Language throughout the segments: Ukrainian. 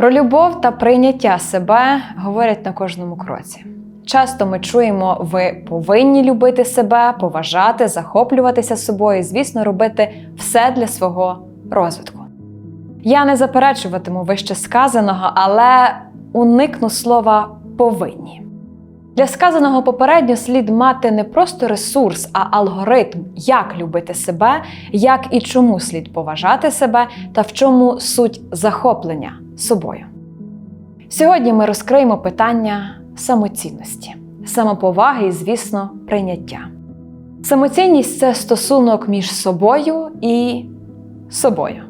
Про любов та прийняття себе говорять на кожному кроці. Часто ми чуємо, ви повинні любити себе, поважати, захоплюватися собою і, звісно, робити все для свого розвитку. Я не заперечуватиму вище сказаного, але уникну слова повинні. Для сказаного попередньо слід мати не просто ресурс, а алгоритм, як любити себе, як і чому слід поважати себе та в чому суть захоплення собою. Сьогодні ми розкриємо питання самоцінності, самоповаги і, звісно, прийняття. Самоцінність це стосунок між собою і собою.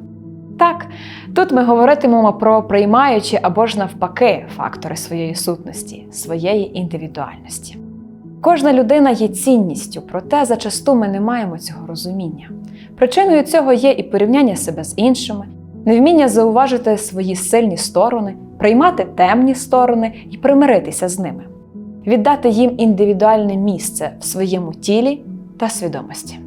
Так, тут ми говоритимемо про приймаючі або ж навпаки фактори своєї сутності, своєї індивідуальності. Кожна людина є цінністю, проте зачасту ми не маємо цього розуміння. Причиною цього є і порівняння себе з іншими, невміння зауважити свої сильні сторони, приймати темні сторони і примиритися з ними, віддати їм індивідуальне місце в своєму тілі та свідомості.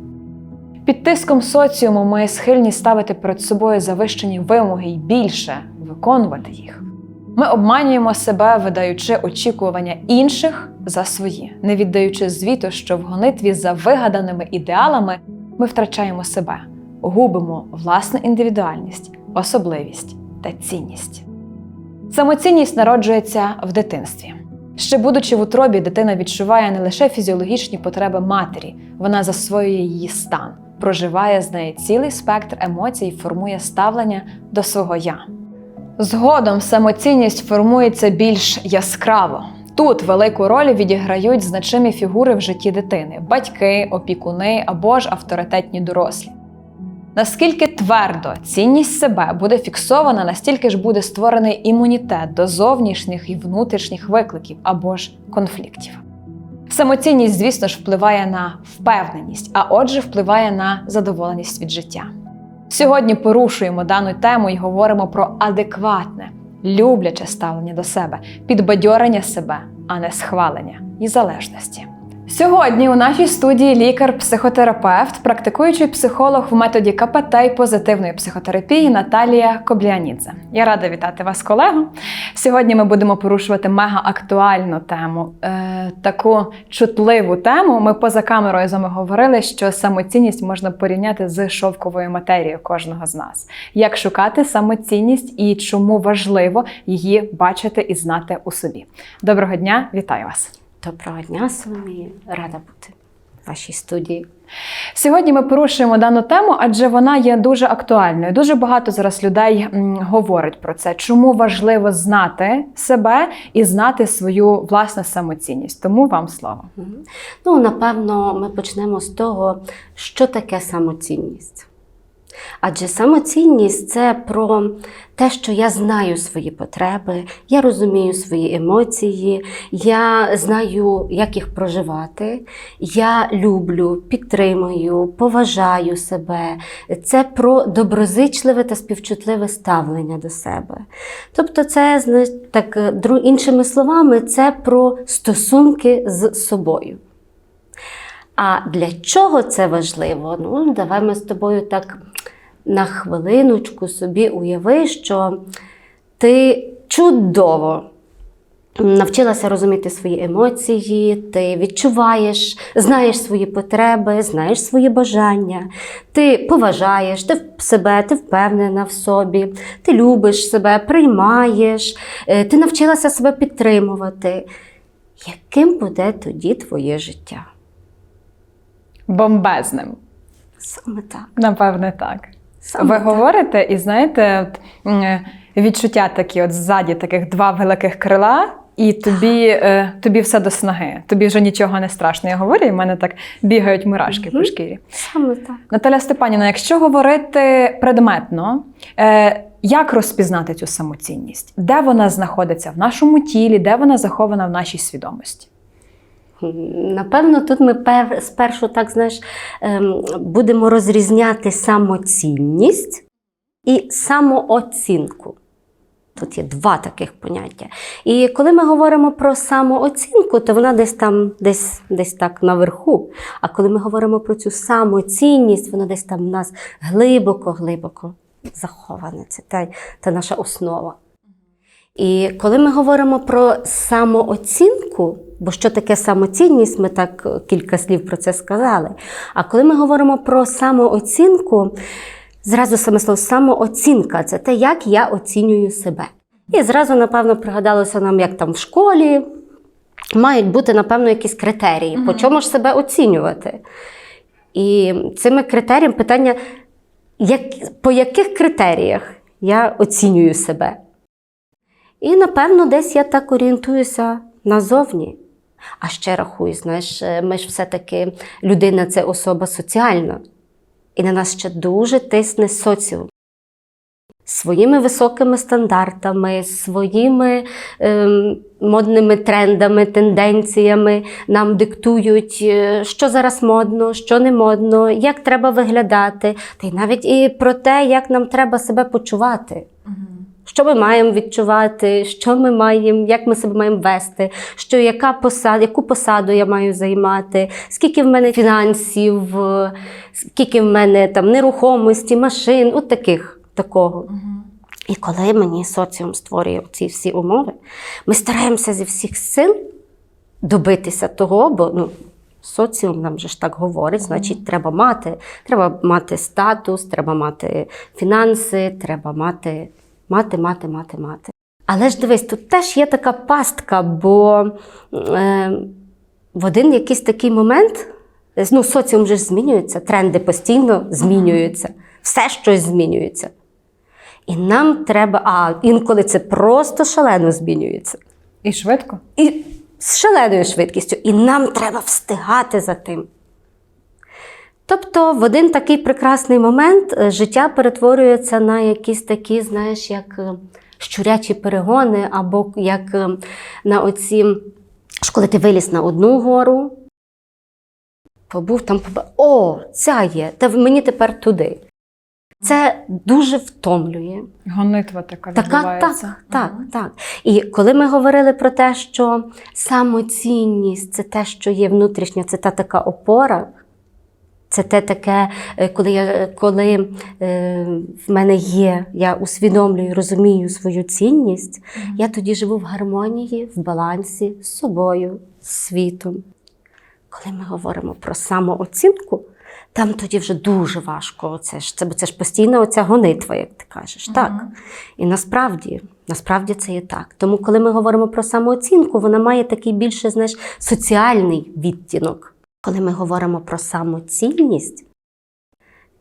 Під тиском соціуму ми схильні ставити перед собою завищені вимоги і більше виконувати їх. Ми обманюємо себе, видаючи очікування інших за свої, не віддаючи звіту, що в гонитві за вигаданими ідеалами ми втрачаємо себе, губимо власну індивідуальність, особливість та цінність. Самоцінність народжується в дитинстві. Ще будучи в утробі, дитина відчуває не лише фізіологічні потреби матері, вона засвоює її стан, проживає з неї цілий спектр емоцій і формує ставлення до свого я. Згодом самоцінність формується більш яскраво. Тут велику роль відіграють значимі фігури в житті дитини батьки, опікуни або ж авторитетні дорослі. Наскільки твердо цінність себе буде фіксована, настільки ж буде створений імунітет до зовнішніх і внутрішніх викликів або ж конфліктів. Самоцінність, звісно ж, впливає на впевненість, а отже, впливає на задоволеність від життя. Сьогодні порушуємо дану тему і говоримо про адекватне, любляче ставлення до себе, підбадьорення себе, а не схвалення і залежності. Сьогодні у нашій студії лікар-психотерапевт, практикуючий психолог в методі КПТ і позитивної психотерапії Наталія Коблянідзе. Я рада вітати вас, колего. Сьогодні ми будемо порушувати мега актуальну тему, е, таку чутливу тему. Ми поза камерою з вами говорили, що самоцінність можна порівняти з шовковою матерією кожного з нас. Як шукати самоцінність і чому важливо її бачити і знати у собі. Доброго дня, вітаю вас! Доброго дня, Соломія. Рада бути в вашій студії. Сьогодні ми порушуємо дану тему, адже вона є дуже актуальною. Дуже багато зараз людей говорить про це. Чому важливо знати себе і знати свою власну самоцінність? Тому вам слово. Ну, напевно, ми почнемо з того, що таке самоцінність. Адже самоцінність це про те, що я знаю свої потреби, я розумію свої емоції, я знаю, як їх проживати, я люблю, підтримую, поважаю себе. Це про доброзичливе та співчутливе ставлення до себе. Тобто, це так, іншими словами, це про стосунки з собою. А для чого це важливо? Ну, давай ми з тобою так на хвилиночку собі уяви, що ти чудово навчилася розуміти свої емоції, ти відчуваєш, знаєш свої потреби, знаєш свої бажання, ти поважаєш ти себе, ти впевнена в собі, ти любиш себе, приймаєш, е, ти навчилася себе підтримувати. Яким буде тоді твоє життя? Бомбезним. Саме так. Напевне, так. Саме Ви так. говорите, і знаєте, відчуття такі, от ззаді таких два великих крила. І тобі, е, тобі все до снаги, тобі вже нічого не страшно. Я говорю, і в мене так бігають мурашки по шкірі. Саме так. Наталя Степанівна, якщо говорити предметно, е, як розпізнати цю самоцінність? Де вона знаходиться в нашому тілі, де вона захована в нашій свідомості? Напевно, тут ми пер, спершу так знаєш, ем, будемо розрізняти самоцінність і самооцінку. Тут є два таких поняття. І коли ми говоримо про самооцінку, то вона десь там, десь, десь так наверху. А коли ми говоримо про цю самоцінність, вона десь там в нас глибоко-глибоко захована. Це та, та наша основа. І коли ми говоримо про самооцінку, бо що таке самоцінність, ми так е, кілька слів про це сказали. А коли ми говоримо про самооцінку, зразу саме слово самооцінка це те, як я оцінюю себе. І зразу, напевно, пригадалося нам, як там в школі мають бути, напевно, якісь критерії, по чому ж себе оцінювати. І цими критеріями питання, як, по яких критеріях я оцінюю себе. І, напевно, десь я так орієнтуюся назовні. А ще рахую, знаєш, е, ми ж все-таки людина це особа соціальна. І на нас ще дуже тисне соціум. Своїми високими стандартами, своїми ем, модними трендами, тенденціями нам диктують, е, що зараз модно, що не модно, як треба виглядати, та й навіть і про те, як нам треба себе почувати. Що ми маємо відчувати, що ми маємо, як ми себе маємо вести, що яка посада, яку посаду я маю займати, скільки в мене фінансів, скільки в мене там нерухомості, машин, от таких такого. І коли мені соціум створює ці всі умови, ми стараємося зі всіх сил добитися того, бо ну, соціум нам же ж так говорить, значить, треба мати. Треба мати статус, треба мати фінанси, треба мати, мати, мати, мати, мати. Але ж дивись, тут теж є така пастка, бо е, в один якийсь такий момент, ну, соціум же ж змінюється, тренди постійно змінюються, все щось змінюється. І нам треба, а інколи це просто шалено змінюється. І швидко. І з шаленою швидкістю. І нам треба встигати за тим. Тобто, в один такий прекрасний момент е, життя перетворюється на якісь такі, знаєш, як е, щурячі перегони, або як е, на оці, коли ти виліз на одну гору, побув там, побачив, о, ця є, та мені тепер туди. Це дуже втомлює. Гонитва така Така, так, так, Мгм. так. І коли ми говорили про те, що самоцінність це те, що є внутрішня, це та така опора. Це те таке, е, коли я коли е, в мене є, я усвідомлюю, розумію свою цінність, я тоді живу в гармонії, в балансі з собою, з світом. Коли ми говоримо про самооцінку, там тоді вже дуже важко. Це ж це, бо це ж постійна оця гонитва, як ти кажеш. Так. І насправді, насправді це є так. Тому, коли ми говоримо про самооцінку, вона має такий більше, знаєш, соціальний відтінок. Коли ми говоримо про самоцінність,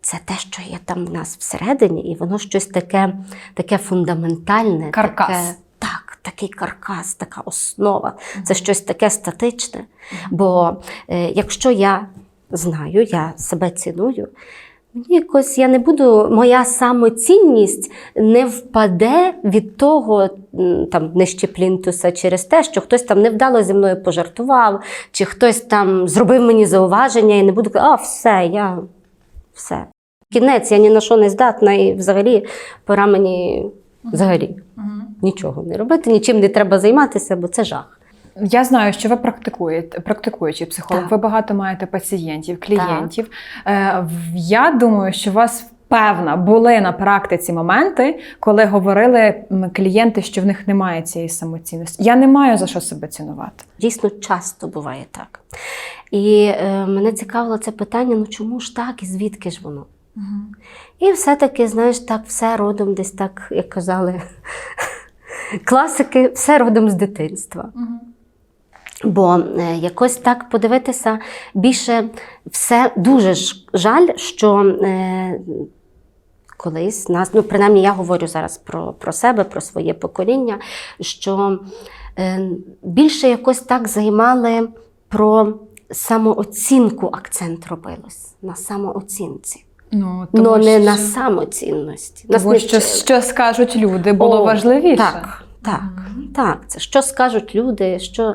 це те, що є там в нас всередині, і воно щось таке, таке фундаментальне. Каркас. Таке, так, такий каркас, така основа. Це щось таке статичне. Бо е, якщо я знаю, я себе ціную, мені якось я не буду, моя самоцінність не впаде від того там нижче плінтуса через те, що хтось там невдало зі мною пожартував, чи хтось там зробив мені зауваження і не буду казати, а все, я все. Кінець, я ні на що не здатна, і взагалі пора мені взагалі нічого не робити, нічим не треба займатися, бо це жах. Я знаю, що ви практикуєте, практикуючий психолог. Так. Ви багато маєте пацієнтів, клієнтів. Е, в- Я думаю, що у вас певна були на практиці моменти, коли говорили клієнти, що в них немає цієї самоцінності. Я не маю за що себе цінувати. Дійсно, часто буває так. І е, мене цікавило це питання: ну чому ж так і звідки ж воно? І все-таки, знаєш, так, все родом десь так, як казали класики, все родом з дитинства. Бо е, якось так подивитися більше все дуже жаль, що е, колись нас, ну принаймні я говорю зараз про, про себе, про своє покоління, що е, більше якось так займали про самооцінку акцент робилось на самооцінці, Ну, але не що, на самоцінності. Нас тому не що, що скажуть люди, було О, важливіше. Так, так, так. Це що скажуть люди, що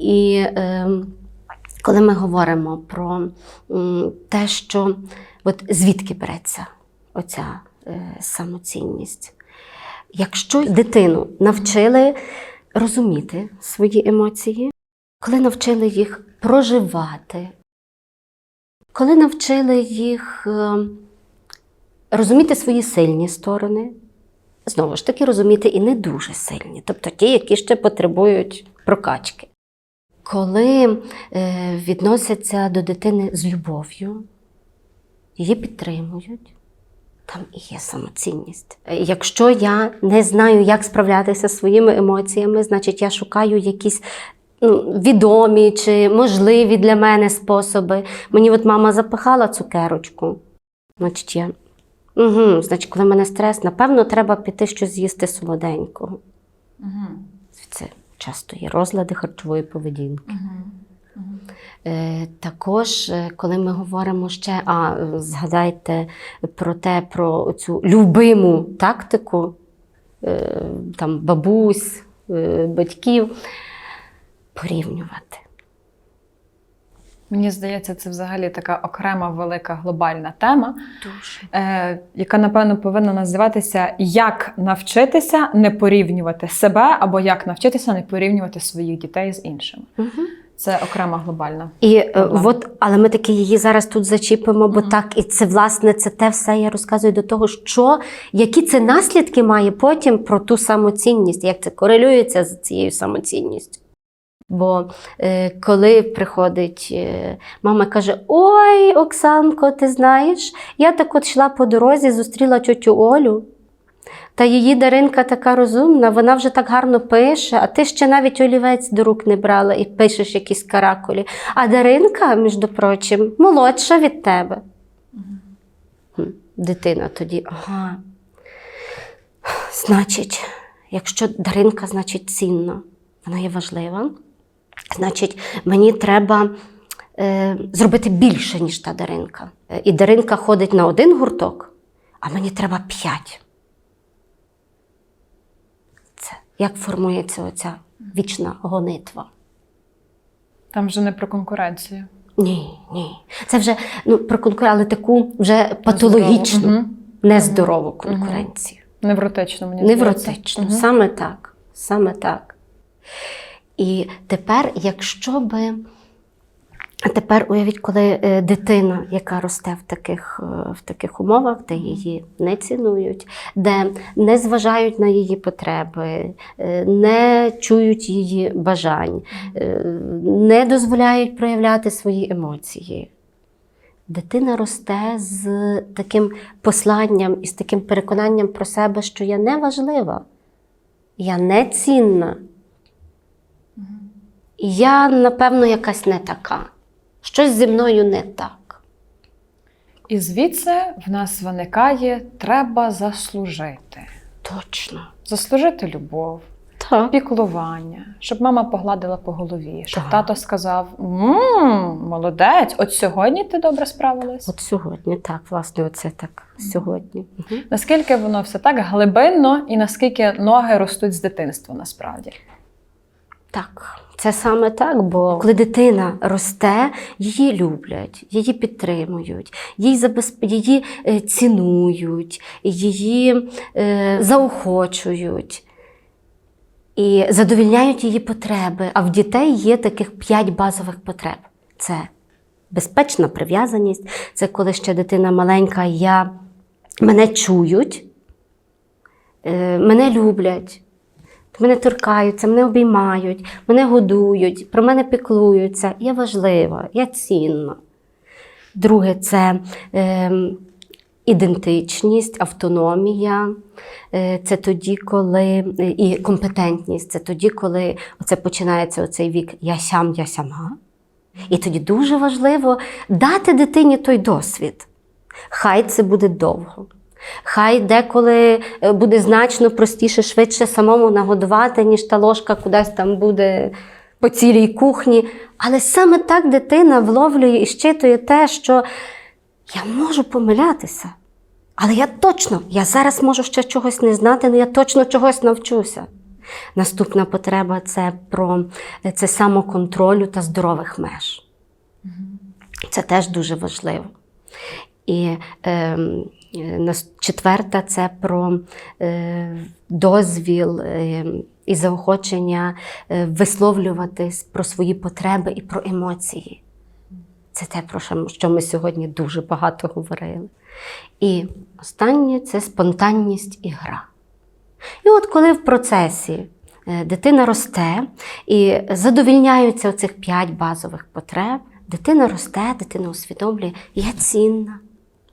і е, коли ми говоримо про м, те, що от звідки береться оця е, самоцінність. Якщо дитину навчили розуміти свої емоції, коли навчили їх проживати, коли навчили їх е, розуміти свої сильні сторони, Знову ж таки, розуміти, і не дуже сильні, тобто ті, які ще потребують прокачки. Коли е, відносяться до дитини з любов'ю, її підтримують, там і є самоцінність. Е, Якщо я не знаю, як справлятися зі своїми емоціями, значить я шукаю якісь ну, відомі чи можливі для мене способи. Мені от мама запихала цукерочку. Значить, я. Угу, значить, коли в мене стрес, напевно, треба піти щось з'їсти солоденького. Це часто є розлади харчової поведінки. Е, також, е, коли ми говоримо ще, а е, згадайте про те, про цю любиму тактику е, там, бабусь, е, батьків, порівнювати. Мені здається, це взагалі така окрема велика глобальна тема, Дуже. е, яка напевно повинна називатися Як навчитися не порівнювати себе, або як навчитися не порівнювати своїх дітей з іншими. Угу. Це окрема глобальна. І е, Проблема. от, але ми таки її зараз тут зачіпимо, бо Мгм. так, і це власне це те все я розказую до того, що які це наслідки має потім про ту самоцінність, як це корелюється з цією самоцінністю. Бо е, коли приходить е, мама каже: Ой, Оксанко, ти знаєш, я так от йшла по дорозі, зустріла тьотю Олю. Та її Даринка така розумна, вона вже так гарно пише, а ти ще навіть олівець до рук не брала і пишеш якісь каракулі. А Даринка, між прочим, молодша від тебе. Дитина тоді, ага. Значить, якщо Даринка, значить, цінна, вона є важлива, значить, мені треба е, зробити більше, ніж та Даринка. Е, І Даринка ходить на один гурток, а мені треба п'ять. Це як формується оця вічна гонитва? Там вже не про конкуренцію. Ні, ні. Це вже ну, про конкуренцію, але таку вже патологічну, угу. Нездорову конкуренцію. Невротичну, мені здається. Невротично, Мгм. саме так. Саме так. І тепер, якщо би. А тепер уявіть, коли е, дитина, яка росте в таких, е, в таких умовах, де її не цінують, де не зважають на її потреби, е, не чують її бажань, не дозволяють проявляти свої емоції. Дитина росте з таким посланням і з таким переконанням про себе, що я не важлива, я не цінна. Я, напевно, якась не така. Щось зі мною не так. І звідси в нас виникає треба заслужити. Точно. Заслужити любов, Так. піклування, щоб мама погладила по голові, щоб Так. тато сказав: «Мм, молодець, от сьогодні ти добре справилась. От сьогодні, так, власне, оце так. Сьогодні. Мгм. Наскільки воно все так глибинно, і наскільки ноги ростуть з дитинства насправді? Так, це саме так, бо коли дитина росте, її люблять, її підтримують, її, забезп... її е, цінують, її е, заохочують і задовільняють її потреби. А в дітей є таких п'ять базових потреб: це безпечна прив'язаність, це коли ще дитина маленька, я... мене чують, е, мене люблять. Мене торкаються, мене обіймають, мене годують, про мене піклуються. Я важлива, я цінна. Друге це е, ідентичність, автономія. Е, це тоді, коли і компетентність, це тоді, коли оце починається оцей вік я сям, я сама. І тоді дуже важливо дати дитині той досвід. Хай це буде довго. Хай деколи е, буде значно простіше, швидше самому нагодувати, ніж та ложка кудись там буде по цілій кухні. Але саме так дитина вловлює і щитує те, що я можу помилятися. Але я точно, я зараз можу ще чогось не знати, але я точно чогось навчуся. Наступна потреба це про це самоконтролю та здорових меж. Це теж дуже важливо. І е, четверта це про е, дозвіл е, і заохочення е, висловлюватись про свої потреби і про емоції. Це те, про що, ми сьогодні дуже багато говорили. І останнє це спонтанність і гра. І от коли в процесі е, дитина росте і задовільняються оцих п'ять базових потреб, дитина росте, дитина усвідомлює, я цінна,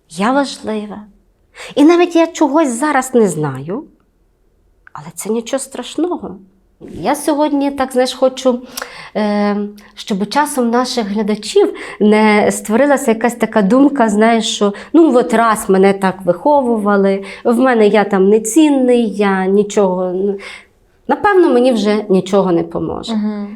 я важлива. І навіть я чогось зараз не знаю, але це нічого страшного. Я сьогодні так знаєш, хочу, е, щоб часом наших глядачів не створилася якась така думка, знаєш, що ну от раз мене так виховували, в мене я там нецінний, я нічого. Напевно, мені вже нічого не поможе. Угу.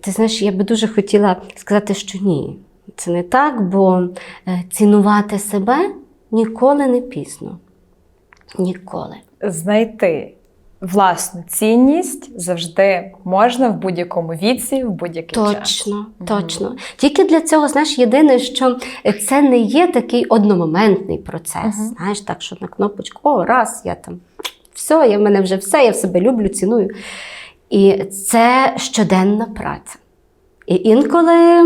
Ти знаєш, я би дуже хотіла сказати, що ні, це не так, бо е, цінувати себе ніколи не пізно. Ніколи. Знайти власну цінність завжди можна в будь-якому віці, в будь-який час. Точно, точно. Тільки для цього, знаєш, єдине, що це не є такий одномоментний процес. Мгм. Знаєш, так, що на кнопочку, о, раз, я там все, я в мене вже все, я в себе люблю, ціную. І це щоденна праця. І інколи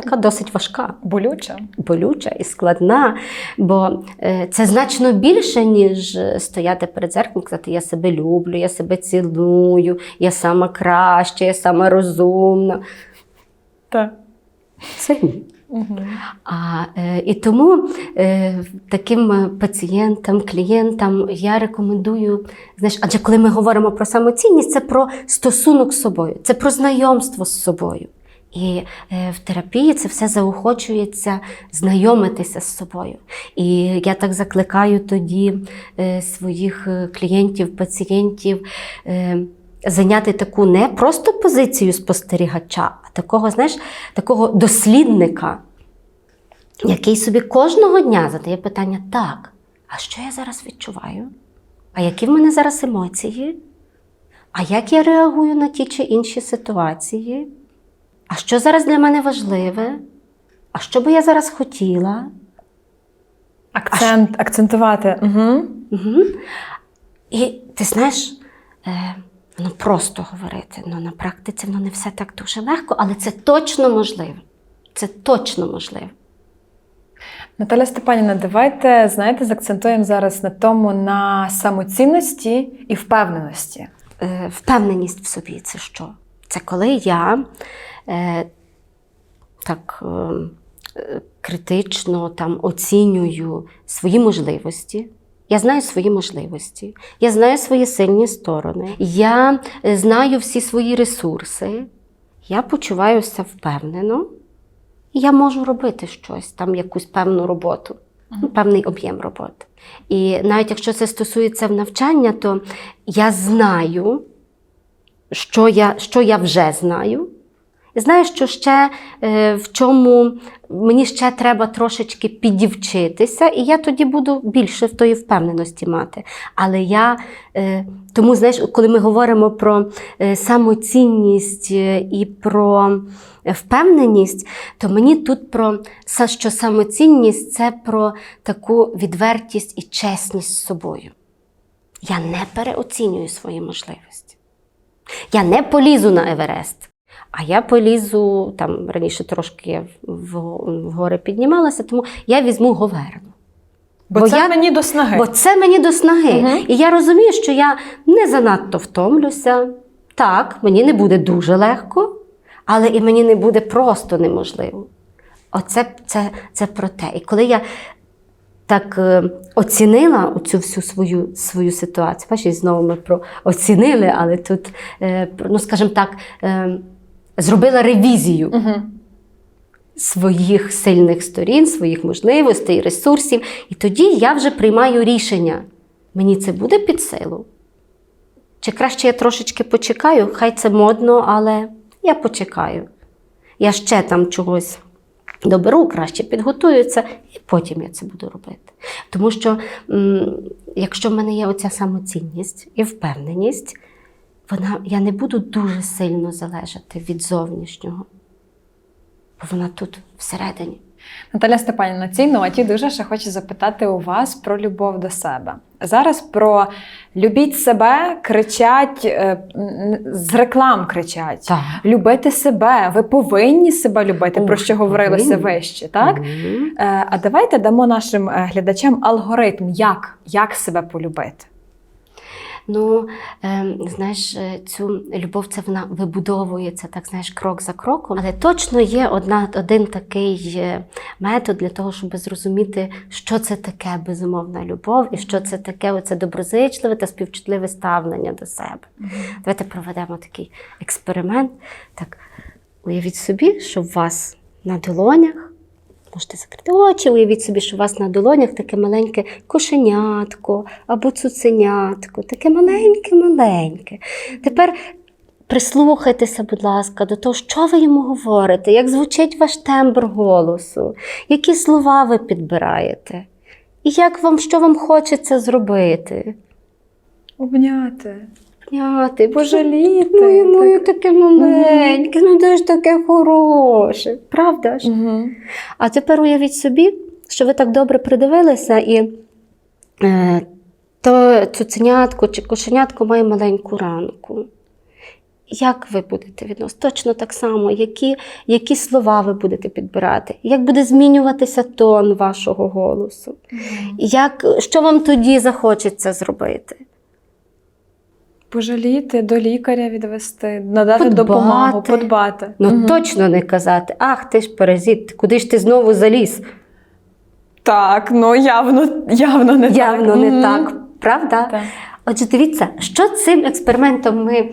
така досить важка. Болюче. болюча і складна, бо е, це значно більше, ніж стояти перед зеркалом і казати, я себе люблю, я себе ціную, я сама краща, я сама розумна. Так. Це ні. Угу. А, е, і тому е, таким пацієнтам, клієнтам я рекомендую, знаєш, адже коли ми говоримо про самоцінність, це про стосунок з собою, це про знайомство з собою. І е, в терапії це все заохочується знайомитися з собою. І я так закликаю тоді е, своїх е, клієнтів, пацієнтів. Зайняти таку не просто позицію спостерігача, а такого, знаєш, такого дослідника, який собі кожного дня задає питання: так, а що я зараз відчуваю? А які в мене зараз емоції? А як я реагую на ті чи інші ситуації? А що зараз для мене важливе? А що би я зараз хотіла? Акцент, акцентувати. Угу. Угу. І ти знаєш, е, ну просто говорити, ну на практиці воно не все так дуже легко, але це точно можливо. Це точно можливо. Наталя Степанівна, давайте знаєте, заакцентуємо зараз на тому на самоцінності і впевненості. Е, впевненість в собі це що? Це коли я так е, е, критично там, оцінюю свої можливості. Я знаю свої можливості, я знаю свої сильні сторони, я е, знаю всі свої ресурси, я почуваюся впевнено, і я можу робити щось, там якусь певну роботу, ну, певний об'єм роботи. І навіть якщо це стосується навчання, то я знаю, що я, що я вже знаю. Знаю, що ще е, в чому мені ще треба трошечки підівчитися, і я тоді буду більше в тої впевненості мати. Але я е, тому, знаєш, коли ми говоримо про е, самоцінність і про впевненість, то мені тут про що самоцінність це про таку відвертість і чесність з собою. Я не переоцінюю свої можливості. Я не полізу на Еверест. А я полізу, там раніше трошки я в, в гори піднімалася, тому я візьму говерну. Бо, Бо це я- мені до снаги. Бо це мені до снаги. Мгм. І я розумію, що я не занадто втомлюся. Так, мені не буде дуже легко, але і мені не буде просто неможливо. Оце це, це про те. І коли я так е, оцінила цю всю свою, свою ситуацію, бачиш, знову ми про оцінили, але тут, е, ну скажімо так, е, зробила ревізію Угу. своїх сильних сторін, своїх можливостей, ресурсів. І тоді я вже приймаю рішення: мені це буде під силу? Чи краще я трошечки почекаю? Хай це модно, але я почекаю. Я ще там чогось доберу, краще підготуюся, і потім я це буду робити. Тому що, якщо в мене є оця самоцінність і впевненість, вона, я не буду дуже сильно залежати від зовнішнього бо вона тут всередині. Наталя Степанівна, цій ноті дуже ще хочу запитати у вас про любов до себе. Зараз про любіть себе кричать е, з реклам кричать. Так. Любити себе, ви повинні себе любити, про що говорилося повинні. вище, так? Е, А давайте дамо нашим е, глядачам алгоритм, як, як себе полюбити. Ну, ем, знаєш, е, цю любов це вона вибудовується, так знаєш, крок за кроком. Але точно є одна, один такий е, метод для того, щоб зрозуміти, що це таке безумовна любов і що це таке оце доброзичливе та співчутливе ставлення до себе. Давайте проведемо такий експеримент. Так, уявіть собі, що у вас на долонях. Можете закрити очі, уявіть собі, що у вас на долонях таке маленьке кошенятко або цуценятко, таке маленьке-маленьке. Тепер прислухайтеся, будь ласка, до того, що ви йому говорите, як звучить ваш тембр голосу, які слова ви підбираєте, і як вам, що вам хочеться зробити. Обняти, Няти, пожаліти. Моє, моє таке маленьке, ну де ж таке хороше, правда ж? Угу. А тепер уявіть собі, що ви так добре придивилися, і е, то цуценятко чи кошенятко має маленьку ранку. Як ви будете відносити? Точно так само, які, які слова ви будете підбирати, як буде змінюватися тон вашого голосу, як, що вам тоді захочеться зробити? Пожаліти, до лікаря відвести, надати Подбати. допомогу, подбати. Ну Мгм. точно не казати, ах, ти ж паразит, куди ж ти знову заліз? Так, ну явно, явно не Явно так. не Мгм. так, правда? Так. Отже, дивіться, що цим експериментом ми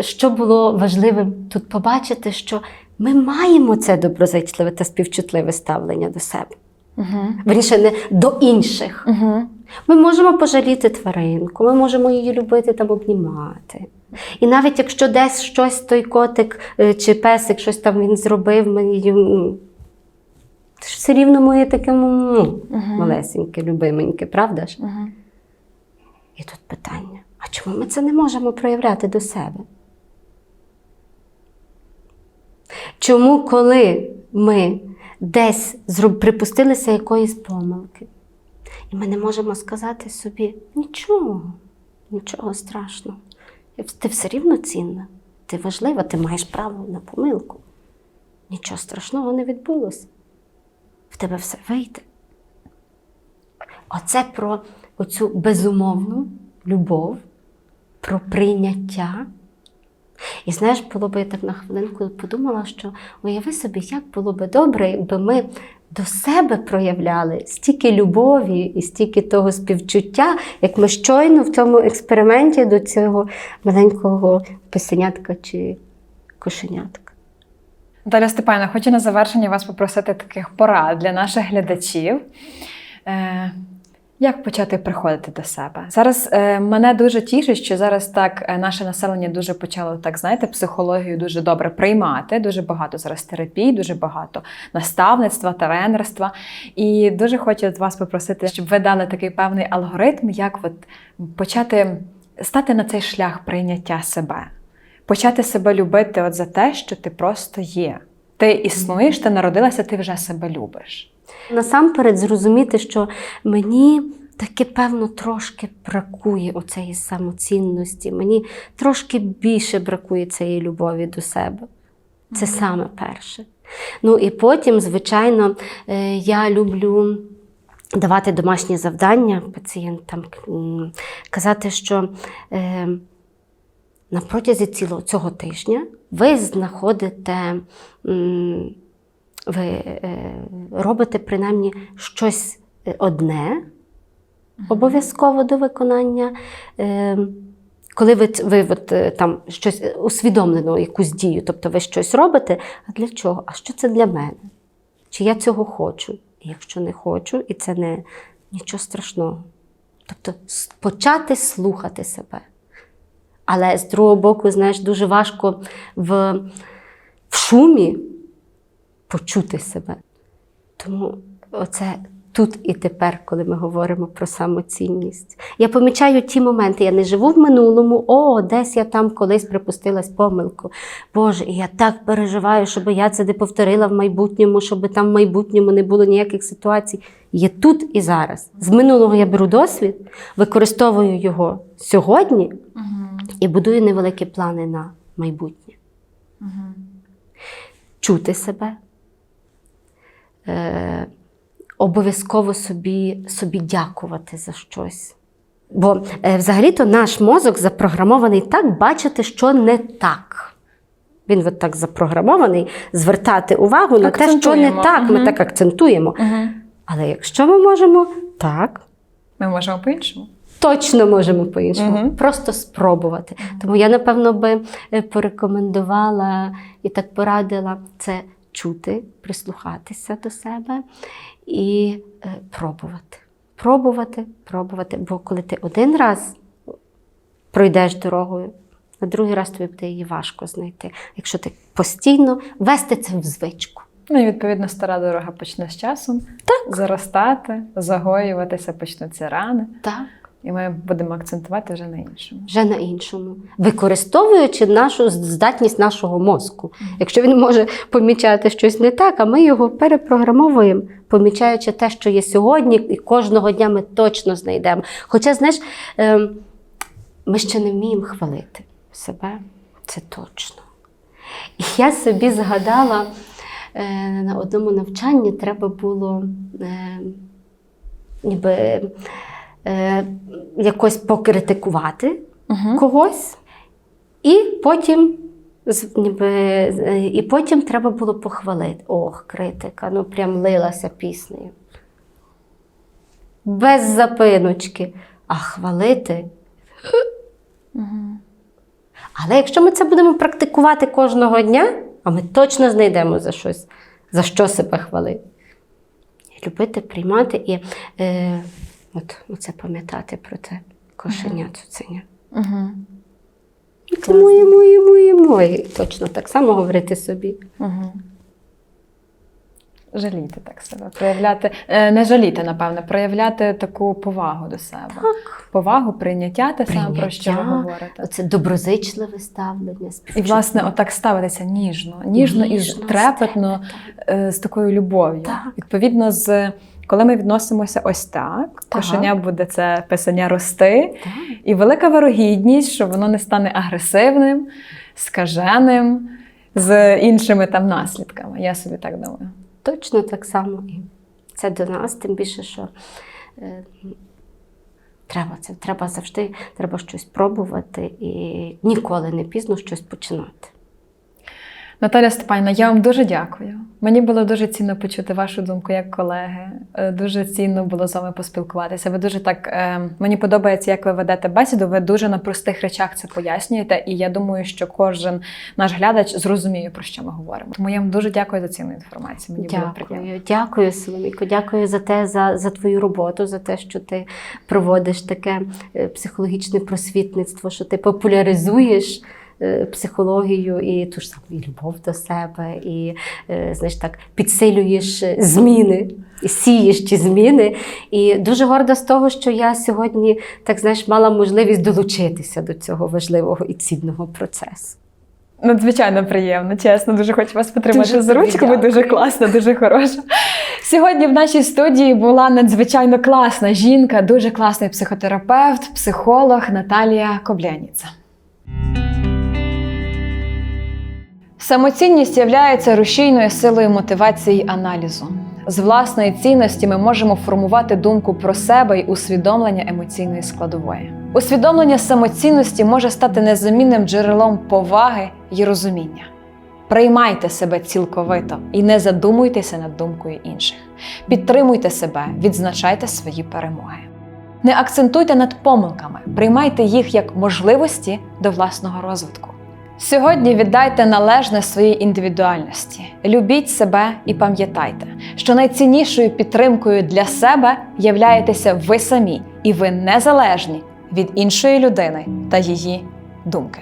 що було важливим тут побачити, що ми маємо це доброзичливе та співчутливе ставлення до себе. Мгм. Верніше, не до інших. Мгм. Ми можемо пожаліти тваринку, ми можемо її любити та обнімати. І навіть якщо десь щось той котик е, чи песик, щось там він зробив, ми її. все рівно моє таке ну, малесеньке, любименьке, правда ж? Мгм. І тут питання: а чому ми це не можемо проявляти до себе? Чому, коли ми десь припустилися якоїсь помилки, ми не можемо сказати собі нічого, нічого страшного. Ти все рівно цінна, ти важлива, ти маєш право на помилку. Нічого страшного не відбулося. В тебе все вийде. Оце про оцю безумовну любов, про прийняття. І знаєш, було би я так на хвилинку подумала, що уяви собі, як було би добре, якби ми до себе проявляли стільки любові і стільки того співчуття, як ми щойно в цьому експерименті до цього маленького писенятка чи кошенятка. Наталя Степана, хочу на завершення вас попросити таких порад для наших глядачів. Як почати приходити до себе? Зараз е, мене дуже тішить, що зараз так е, наше населення дуже почало так, знаєте, психологію дуже добре приймати. Дуже багато зараз терапій, дуже багато наставництва, тренерства. І дуже хочу від вас попросити, щоб ви дали такий певний алгоритм, як от почати стати на цей шлях прийняття себе. Почати себе любити от за те, що ти просто є. Ти існуєш, ти народилася, ти вже себе любиш. Насамперед зрозуміти, що мені таки, певно, трошки бракує оцеї самоцінності, мені трошки більше бракує цієї любові до себе. Це саме перше. Ну і потім, звичайно, е, я люблю давати домашні завдання пацієнтам, казати, що е, на протязі цілого цього тижня ви знаходите. м, ви е, робите принаймні щось е, одне, обов'язково до виконання. Е, коли ви, ви от, там щось усвідомлено, якусь дію, тобто ви щось робите, а для чого? А що це для мене? Чи я цього хочу? Якщо не хочу, і це не нічого страшного. Тобто почати слухати себе. Але з другого боку, знаєш, дуже важко в, в шумі почути себе. Тому оце тут і тепер, коли ми говоримо про самоцінність. Я помічаю ті моменти, я не живу в минулому, о, десь я там колись припустилась помилку. Боже, я так переживаю, щоб я це не повторила в майбутньому, щоб там в майбутньому не було ніяких ситуацій. Є тут і зараз. З минулого я беру досвід, використовую його сьогодні і будую невеликі плани на майбутнє. Чути себе, е, обов'язково собі, собі дякувати за щось. Бо е, взагалі-то наш мозок запрограмований так бачити, що не так. Він от так запрограмований звертати увагу на те, що не так. Ми так акцентуємо. Угу. Але якщо ми можемо так, Ми можемо по-іншому. точно можемо по-іншому. Мгм. Просто спробувати. Тому я, напевно, би е, порекомендувала і так порадила це чути, прислухатися до себе і е, пробувати. Пробувати, пробувати. Бо коли ти один раз пройдеш дорогою, на другий раз тобі буде її важко знайти. Якщо ти постійно вести це в звичку. Ну і відповідно стара дорога почне з часом Так. заростати, загоюватися, почнуться рани. Так. І ми будемо акцентувати вже на іншому. вже на іншому, використовуючи нашу здатність нашого мозку. Якщо він може помічати щось не так, а ми його перепрограмовуємо, помічаючи те, що є сьогодні, і кожного дня ми точно знайдемо. Хоча, знаєш, ем, ми ще не вміємо хвалити себе, це точно. І я собі згадала, е, на одному навчанні треба було е, ніби е, якось покритикувати Угу. когось, і потім, ніби, е, і потім треба було похвалити. Ох, критика, ну прям лилася піснею. Без запиночки. А хвалити. Угу. Але якщо ми це будемо практикувати кожного дня, а ми точно знайдемо за щось, за що себе хвалити. Любити, приймати і е, от, оце пам'ятати про те кошеня, цуценя. Угу. Це моє, моє, моє, моє. Точно так само говорити собі. Угу. Жаліти так себе, проявляти, е, не жаліти, напевно, проявляти таку повагу до себе. Так. Повагу, прийняття, те саме, про що ви говорите. Оце доброзичливе ставлення, І, власне, отак ставитися ніжно, ніжно, і Ніжно, трепетно, е, з такою любов'ю. Так. Відповідно, з коли ми відносимося ось так, Так. кошеня буде це писання рости, Так. і велика вирогідність, що воно не стане агресивним, скаженим з іншими там наслідками. Я собі так думаю. Точно так само. І це до нас, тим більше, що е, треба це, треба завжди треба щось пробувати і ніколи не пізно щось починати. Наталя Степанівна, я вам дуже дякую. Мені було дуже цінно почути вашу думку як колеги. Е, Дуже цінно було з вами поспілкуватися. Ви дуже так е, мені подобається, як ви ведете бесіду. Ви дуже на простих речах це пояснюєте, і я думаю, що кожен наш глядач зрозуміє про що ми говоримо. Тому я вам дуже дякую за цінну інформацію. Мені було приємно. Дякую, дякую, Соломіко. Дякую за те, за, за твою роботу, за те, що ти проводиш таке е, психологічне просвітництво, що ти популяризуєш. Е, Психологію і ту ж саму і любов до себе, і е, знаєш так, підсилюєш е, зміни, і сієш ті зміни. І дуже горда з того, що я сьогодні так знаєш, мала можливість долучитися до цього важливого і цінного процесу. Надзвичайно приємно, чесно. Дуже хочу вас підтримати Дуже за ручку. Ви дуже класна, дуже хороша. Сьогодні в нашій студії була надзвичайно класна жінка, дуже класний психотерапевт, психолог Наталія Кобляніця. Самоцінність є рушійною силою мотивації й аналізу. З власної цінності ми можемо формувати думку про себе й усвідомлення емоційної складової. Усвідомлення самоцінності може стати незамінним джерелом поваги й розуміння. Приймайте себе цілковито і не задумуйтеся над думкою інших. Підтримуйте себе, відзначайте свої перемоги. Не акцентуйте над помилками, приймайте їх як можливості до власного розвитку. Сьогодні віддайте належне своїй індивідуальності, любіть себе і пам'ятайте, що найціннішою підтримкою для себе являєтеся ви самі, і ви незалежні від іншої людини та її думки.